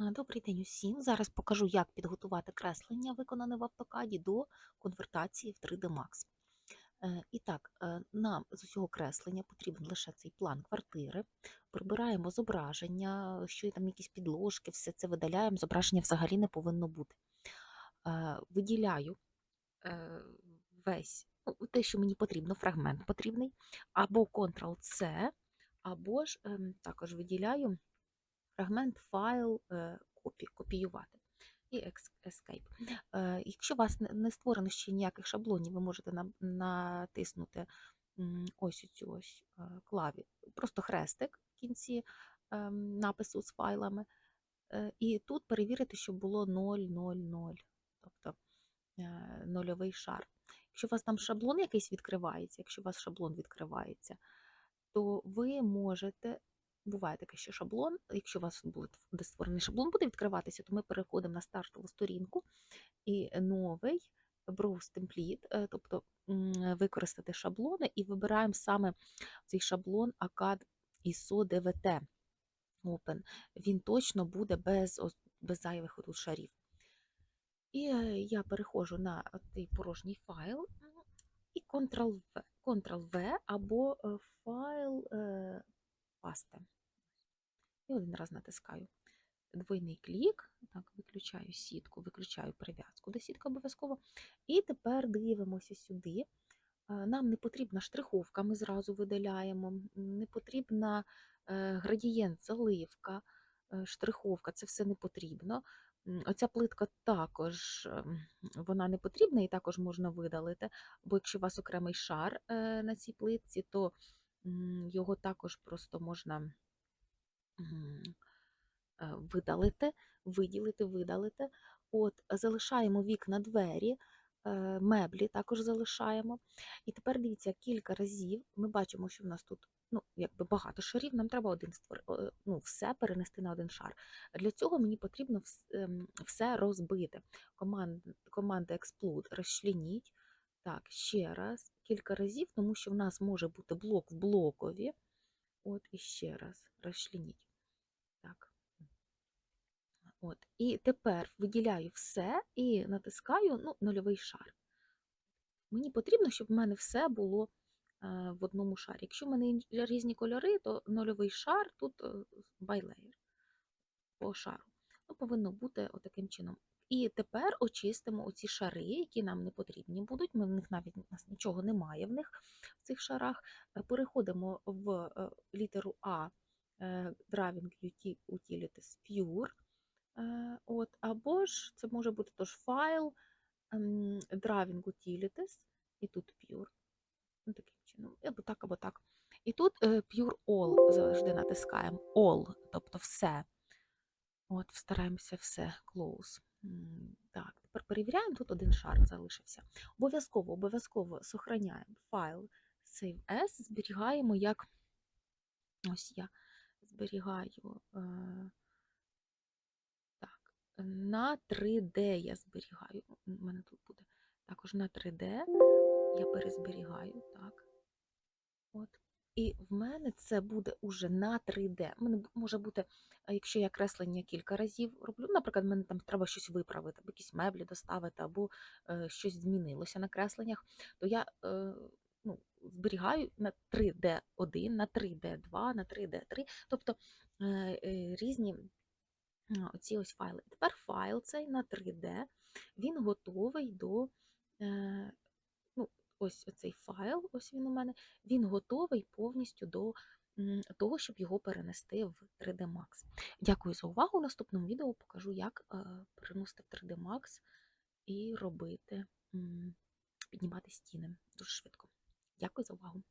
Добрий день усім. Зараз покажу, як підготувати креслення, виконане в автокаді, до конвертації в 3D Max. Е, І так, е, нам з усього креслення потрібен лише цей план квартири. Прибираємо зображення, що є там якісь підложки, все це видаляємо, зображення взагалі не повинно бути. Е, Виділяю весь ну, те, що мені потрібно, фрагмент потрібний, або Ctrl-C, або ж ем, також виділяю фрагмент, файл, е, копі, копіювати. І Escape. Е, Якщо у вас не- створено ще ніяких шаблонів, ви можете натиснути ось цю ось е, клаві, просто хрестик в кінці ем, напису з файлами. І тут перевірити, щоб було 000, тобто нульовий шар. Якщо у вас там шаблон якийсь відкривається, якщо у вас шаблон відкривається, то ви можете. Буває таке, що шаблон, якщо у вас буде де створений шаблон буде відкриватися, то ми переходимо на стартову сторінку і новий Browse Template, е, тобто використати шаблони, і вибираємо саме цей шаблон ACAD ISO DVT Open. Він точно буде без, без зайвих тут шарів. І е, я переходжу на цей порожній файл і Ctrl-V, Ctrl-V або файл е, пасти. І один раз натискаю. Двойний клік, так, виключаю сітку, виключаю прив'язку до сітки обов'язково. І тепер дивимося сюди. Нам не потрібна штриховка, ми зразу видаляємо, не потрібна е, градієнт, заливка, е, штриховка, це все не потрібно. Оця плитка також ем, вона не потрібна і також можна видалити, бо якщо у вас окремий шар е, на цій плитці, то його також просто можна видалити, виділити, видалити. От, залишаємо вікна, двері, е, меблі також залишаємо. І тепер дивіться, кілька разів ми бачимо, що в нас тут ну, якби багато шарів, нам треба один створ... е, ну, все перенести на один шар. Для цього мені потрібно ем, все розбити. Команд... Команда Explode розчленіть. Так, ще раз, кілька разів, тому що в нас може бути блок в блокові. От і ще раз розчленіть. От. І тепер виділяю все і натискаю ну, нульовий шар. Мені потрібно, щоб в мене все було е, в одному шарі. Якщо в мене різні кольори, то нульовий шар тут layer по шару. Ну, повинно бути отаким чином. І тепер очистимо оці шари, які нам не потрібні будуть. Ми в них навіть у нас нічого немає в них в цих шарах. Е, Переходимо в е, літеру А Drawing Utilities Pure. От, або ж це може бути тож файл ем, Drawing Utilities, і тут Pure. Ну, таким чином, або так, або так. І тут е, Pure All завжди натискаємо. All, тобто все. От, стараємося все close. Так, тепер перевіряємо, тут один шар залишився. Обов'язково, обов'язково сохраняємо файл Save As, зберігаємо як. Ось я зберігаю. Е, на 3D я зберігаю. У мене тут буде також на 3D. Я перезберігаю, так. От. І в мене це буде уже на 3D. У мене може бути, якщо я креслення кілька разів роблю, наприклад, мені там треба щось виправити, або якісь меблі доставити, або е, щось змінилося на кресленнях, то я е, ну, зберігаю на 3D1, на 3D2, на 3D3, тобто е, різні оці ось файли. І тепер файл цей на 3D, він готовий до. Е, ну, ось цей файл, ось він у мене, він готовий повністю до того, щоб його перенести в 3D Max. Дякую за увагу. У наступному відео покажу, як е, переносити в 3D Max і робити, піднімати стіни дуже швидко. Дякую за увагу.